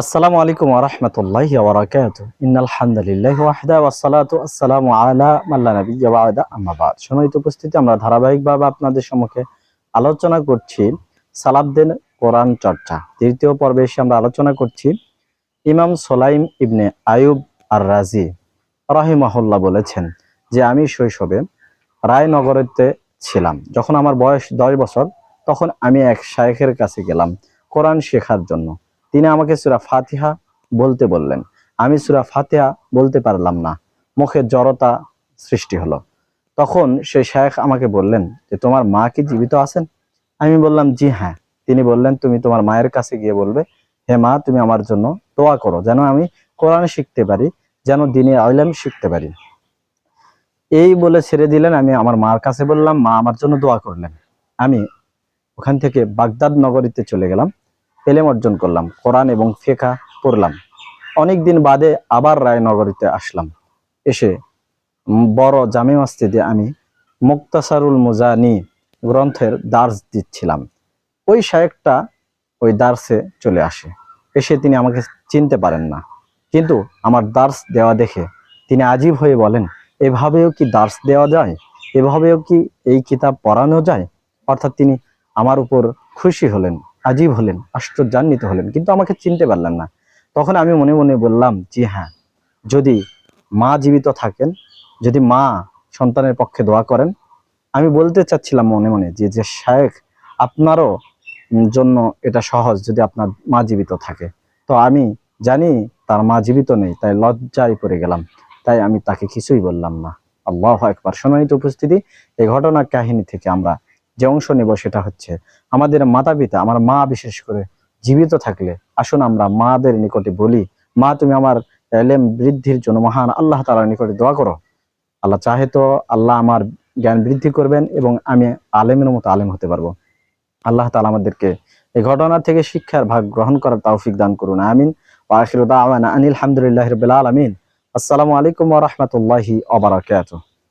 আসসালামু আলাইকুম ওরহমতুল্লাহি ওবরাকাত ইন্নাল হামদুলিল্লাহ ওয়াহদা ওয়াসসালাতু আসসালামু আলা মাল্লা নাবিয়্যা বা'দা। আম্মা বাদ। সম্মানিত উপস্থিতি, আমরা ধারাবাহিকভাবে আপনাদের সম্মুখে আলোচনা করছি সালাবদের কোরআন চর্চা। তৃতীয় পর্বে এসে আমরা আলোচনা করছি ইমাম সোলাইম ইবনে আয়ুব আর রাজি রাহিমাহুল্লাহ বলেছেন যে, আমি শৈশবে রায়নগরেতে ছিলাম। যখন আমার বয়স দশ বছর, তখন আমি এক শায়েখের কাছে গেলাম কোরআন শেখার জন্য। তিনি আমাকে সুরা ফাতিহা বলতে বললেন। আমি সুরা ফাতিহা বলতে পারলাম না। মুখে জড়তা সৃষ্টি হলো। তখন সেই শায়েখ আমাকে বললেন যে, তোমার মা কি জীবিত আছেন? আমি বললাম, জি হ্যাঁ। তিনি বললেন, তুমি তোমার মায়ের কাছে গিয়ে বলবে, হে মা, তুমি আমার জন্য দোয়া করো, যেন আমি কোরআন শিখতে পারি, যেন দিনে আইলাম শিখতে পারি এই বলে ছেড়ে দিলেন। আমি আমার মার কাছে বললাম, মা আমার জন্য দোয়া করলেন। আমি ওখান থেকে বাগদাদ নগরীতে চলে গেলাম। এলেম অর্জন করলাম, কোরআন এবং ফেকা পড়লাম। অনেক দিন বাদে আবার রায়নগরীতে আসলাম। এসে বড় জামে মসজিদে আমি মুক্তাসারুল মুজানি গ্রন্থের দার্স দিচ্ছিলাম। ওই শায়েকটা ওই দার্সে চলে আসে। এসে তিনি আমাকে চিনতে পারেন না। কিন্তু আমার দার্স দেওয়া দেখে তিনি আজীব হয়ে বলেন, এভাবেও কি দার্স দেওয়া যায়? এভাবেও কি এই কিতাব পড়ানো যায়? অর্থাৎ তিনি আমার উপর খুশি হলেন। আজীব হলেন, আশ্চর্যান্বিত হলেন, কিন্তু আমাকে চিনতে পারলেন না। তখন আমি মনে মনে বললাম, জি হ্যাঁ যদি মা জীবিত থাকেন, যদি মা সন্তানের পক্ষে দোয়া করেন, আমি বলতে চাচ্ছিলাম মনে মনে যে যে শায়েখ আপনারও জন্য এটা সহজ যদি আপনার মা জীবিত থাকে। তো আমি জানি তার মা জীবিত নেই, তাই লজ্জায় পড়ে গেলাম। তাই আমি তাকে কিছুই বললাম না। আল্লাহ একবার সম্মানিত উপস্থিতি এই ঘটনার কাহিনী থেকে আমরা যে অংশ নেব সেটা হচ্ছে আমাদের মাতা পিতা আমার মা বিশেষ করে জীবিত থাকলে, আসুন আমরা মাদের নিকটে বলি, মা তুমি আমার এলেম বৃদ্ধির জন্য মহান আল্লাহ তালার নিকটে দোয়া করো। আল্লাহ চাহে তো আল্লাহ আমার জ্ঞান বৃদ্ধি করবেন এবং আমি আলেমের মতো আলেম হতে পারব। আল্লাহ তালা আমাদেরকে এই ঘটনা থেকে শিক্ষার ভাগ গ্রহণ করার তৌফিক দান করুন, আমিন। আনিল হামদুলিল্লাহি রাব্বিল আলামিন। আসসালামু আলাইকুম রাহমাতুল্লাহি ওয়া বারাকাতুহু।